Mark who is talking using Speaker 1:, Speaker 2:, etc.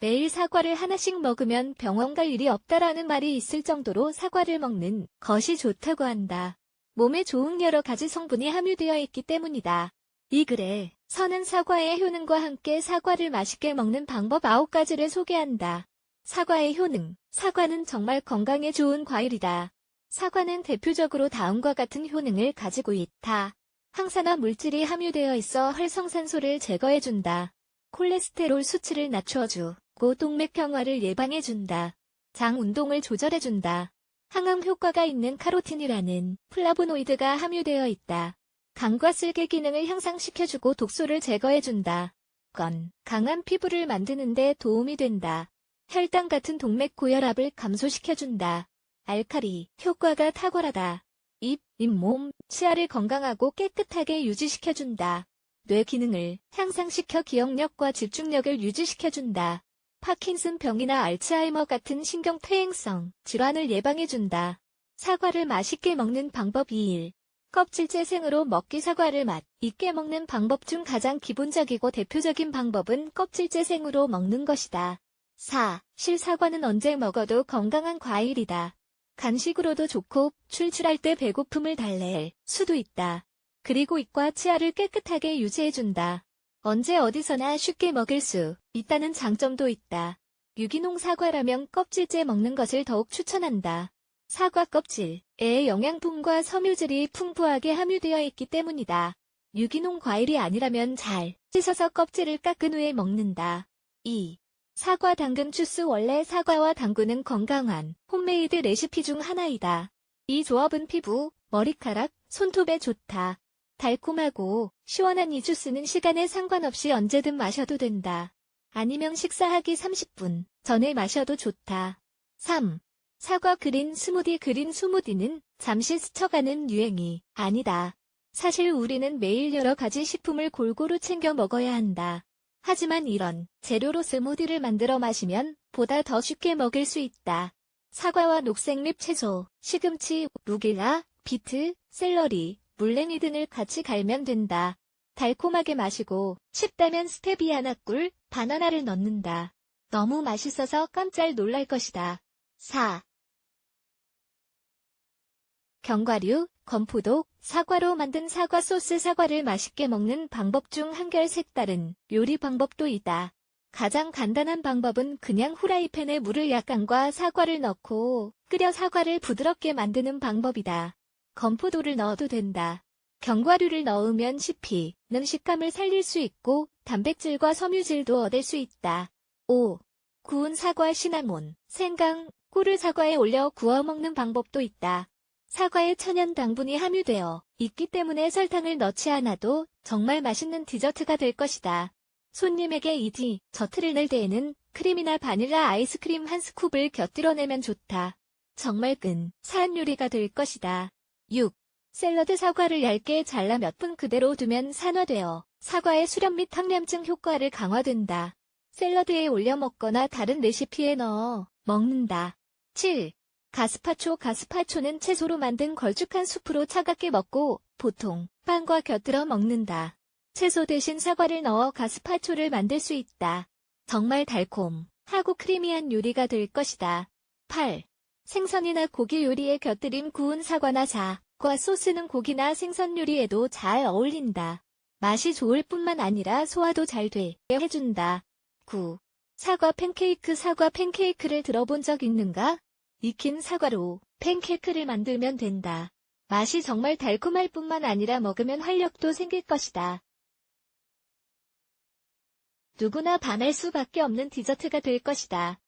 Speaker 1: 매일 사과를 하나씩 먹으면 병원 갈 일이 없다라는 말이 있을 정도로 사과를 먹는 것이 좋다고 한다. 몸에 좋은 여러 가지 성분이 함유되어 있기 때문이다. 이 글에 서는 사과의 효능과 함께 사과를 맛있게 먹는 방법 9가지를 소개한다. 사과의 효능. 사과는 정말 건강에 좋은 과일이다. 사과는 대표적으로 다음과 같은 효능을 가지고 있다. 항산화 물질이 함유되어 있어 활성산소를 제거해준다. 콜레스테롤 수치를 낮춰주 고 동맥 경화를 예방해준다. 장 운동을 조절해준다. 항암 효과가 있는 카로틴이라는 플라보노이드가 함유되어 있다. 간과 쓸개 기능을 향상시켜주고 독소를 제거해준다. 건, 강한 피부를 만드는 데 도움이 된다. 혈당 같은 동맥 고혈압을 감소시켜준다. 알칼리, 효과가 탁월하다. 입, 잇몸, 치아를 건강하고 깨끗하게 유지시켜준다. 뇌 기능을 향상시켜 기억력과 집중력을 유지시켜준다. 파킨슨 병이나 알츠하이머 같은 신경 퇴행성 질환을 예방해준다. 사과를 맛있게 먹는 방법 2일. 껍질째 생으로 먹기 사과를 맛 있게 먹는 방법 중 가장 기본적이고 대표적인 방법은 껍질째 생으로 먹는 것이다. 4. 실사과는 언제 먹어도 건강한 과일이다. 간식으로도 좋고 출출할 때 배고픔을 달랠 수도 있다. 그리고 입과 치아를 깨끗하게 유지해준다. 언제 어디서나 쉽게 먹을 수 있다는 장점도 있다. 유기농 사과라면 껍질째 먹는 것을 더욱 추천한다. 사과 껍질에 영양분과 섬유질이 풍부하게 함유되어 있기 때문이다. 유기농 과일이 아니라면 잘 씻어서 껍질을 깎은 후에 먹는다. 2. 사과 당근 주스 원래 사과와 당근은 건강한 홈메이드 레시피 중 하나이다. 이 조합은 피부, 머리카락, 손톱에 좋다. 달콤하고 시원한 이 주스는 시간에 상관없이 언제든 마셔도 된다. 아니면 식사하기 30분 전에 마셔도 좋다. 3. 사과 그린 스무디 그린 스무디는 잠시 스쳐가는 유행이 아니다. 사실 우리는 매일 여러 가지 식품을 골고루 챙겨 먹어야 한다. 하지만 이런 재료로 스무디를 만들어 마시면 보다 더 쉽게 먹을 수 있다. 사과와 녹색잎 채소, 시금치, 루길라, 비트, 샐러리, 물냉이 등을 같이 갈면 된다. 달콤하게 마시고 쉽다면 스테비아나 꿀, 바나나를 넣는다. 너무 맛있어서 깜짝 놀랄 것이다. 4. 견과류, 건포도, 사과로 만든 사과 소스 사과를 맛있게 먹는 방법 중 한결 색다른 요리 방법도 있다. 가장 간단한 방법은 그냥 후라이팬에 물을 약간과 사과를 넣고 끓여 사과를 부드럽게 만드는 방법이다. 건포도를 넣어도 된다. 견과류를 넣으면 씹히는 식감을 살릴 수 있고 단백질과 섬유질도 얻을 수 있다. 5. 구운 사과 시나몬, 생강, 꿀을 사과에 올려 구워 먹는 방법도 있다. 사과에 천연 당분이 함유되어 있기 때문에 설탕을 넣지 않아도 정말 맛있는 디저트가 될 것이다. 손님에게 이디, 저트를 낼 때에는 크림이나 바닐라 아이스크림 한 스쿱을 곁들여내면 좋다. 정말 근사한 요리가 될 것이다. 6. 샐러드 사과를 얇게 잘라 몇 분 그대로 두면 산화되어 사과의 수렴 및 항염증 효과를 강화된다. 샐러드에 올려 먹거나 다른 레시피에 넣어 먹는다. 7. 가스파초 가스파초는 채소로 만든 걸쭉한 수프로 차갑게 먹고 보통 빵과 곁들여 먹는다. 채소 대신 사과를 넣어 가스파초를 만들 수 있다. 정말 달콤 하고 크리미한 요리가 될 것이다. 8. 생선이나 고기 요리에 곁들인 구운 사과나 자 과 소스는 고기나 생선 요리에도 잘 어울린다. 맛이 좋을 뿐만 아니라 소화도 잘 되게 해준다. 9. 사과 팬케이크 사과 팬케이크를 들어본 적 있는가? 익힌 사과로 팬케이크를 만들면 된다. 맛이 정말 달콤할 뿐만 아니라 먹으면 활력도 생길 것이다. 누구나 반할 수밖에 없는 디저트가 될 것이다.